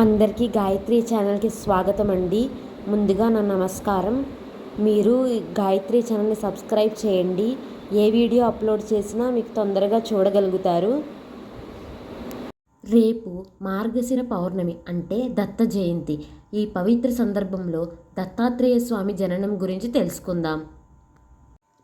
అందరికీ గాయత్రి ఛానల్కి స్వాగతం అండి. ముందుగా నా నమస్కారం. మీరు గాయత్రి ఛానల్ని సబ్స్క్రైబ్ చేయండి. ఏ వీడియో అప్లోడ్ చేసినా మీకు తొందరగా చూడగలుగుతారు. రేపు మార్గశిర పౌర్ణమి అంటే దత్త జయంతి. ఈ పవిత్ర సందర్భంలో దత్తాత్రేయ స్వామి జననం గురించి తెలుసుకుందాం.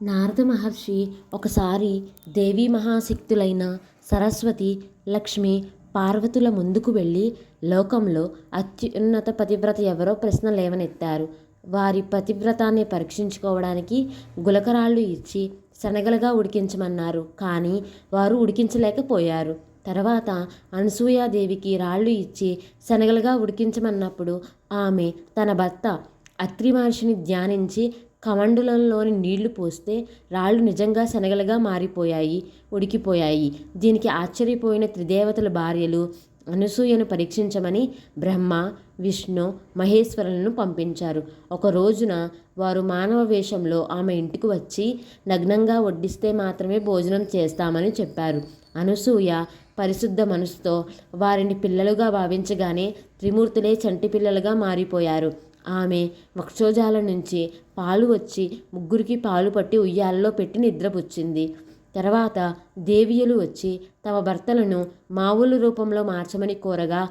నారద మహర్షి ఒకసారి దేవీ మహాశక్తులైన సరస్వతి లక్ష్మి పార్వతుల ముందుకు వెళ్ళి లోకంలో అత్యున్నత పతివ్రత ఎవరో ప్రశ్న లేవనెత్తారు. వారి పతివ్రతాన్ని పరీక్షించుకోవడానికి గులకరాళ్ళు ఇచ్చి శనగలుగా ఉడికించమన్నారు. కానీ వారు ఉడికించలేకపోయారు. తర్వాత అనసూయాదేవికి రాళ్ళు ఇచ్చి శనగలుగా ఉడికించమన్నప్పుడు ఆమె తన భర్త అత్రి మహర్షిని ధ్యానించి కమండలంలోని నీళ్ళు పోస్తే రాళ్ళు నిజంగా శనగలుగా మారిపోయాయి ఉడికిపోయాయి. దీనికి ఆశ్చర్యపోయిన త్రిదేవతల భార్యలు అనసూయను పరీక్షించమని బ్రహ్మ విష్ణు మహేశ్వరులను పంపించారు. ఒక రోజున వారు మానవ వేషంలో ఆమె ఇంటికి వచ్చి నగ్నంగా వడ్డిస్తే మాత్రమే భోజనం చేస్తామని చెప్పారు. అనసూయ పరిశుద్ధ మనసుతో వారిని పిల్లలుగా భావించగానే త్రిమూర్తులే చంటి పిల్లలుగా మారిపోయారు. ఆమె వక్షోజాల నుంచి పాలు వచ్చి ముగ్గురికి పాలు పట్టి ఉయ్యాలలో పెట్టి నిద్రపుచ్చింది. తర్వాత దేవియలు వచ్చి తమ భర్తలను మావులు రూపంలో మార్చమని కోరగా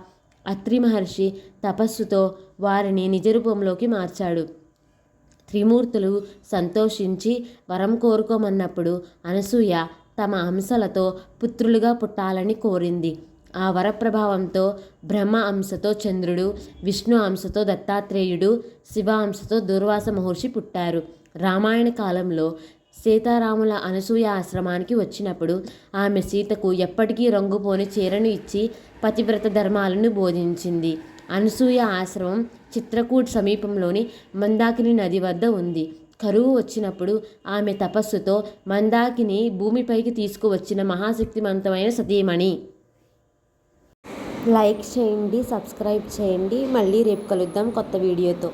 అత్రి మహర్షి తపస్సుతో వారిని నిజ రూపంలోకి మార్చాడు. త్రిమూర్తులు సంతోషించి వరం కోరుకోమన్నప్పుడు అనసూయ తమ అంశలతో పుత్రులుగా పుట్టాలని కోరింది. ఆ వరప్రభావంతో బ్రహ్మ అంశతో చంద్రుడు విష్ణు అంశతో దత్తాత్రేయుడు శివ అంశతో దుర్వాస మహర్షి పుట్టారు. రామాయణ కాలంలో సీతారాముల అనసూయ ఆశ్రమానికి వచ్చినప్పుడు ఆమె సీతకు ఎప్పటికీ రంగుపోని చీరను ఇచ్చి పతివ్రత ధర్మాలను బోధించింది. అనసూయ ఆశ్రమం చిత్రకూట్ సమీపంలోని మందాకిని నది వద్ద ఉంది. కరువు వచ్చినప్పుడు ఆమె తపస్సుతో మందాకిని భూమిపైకి తీసుకువచ్చిన మహాశక్తివంతమైన సతీమణి లైక్ చేయండి సబ్స్క్రైబ్ చేయండి. మళ్ళీ రేపు కలుద్దాం కొత్త వీడియోతో.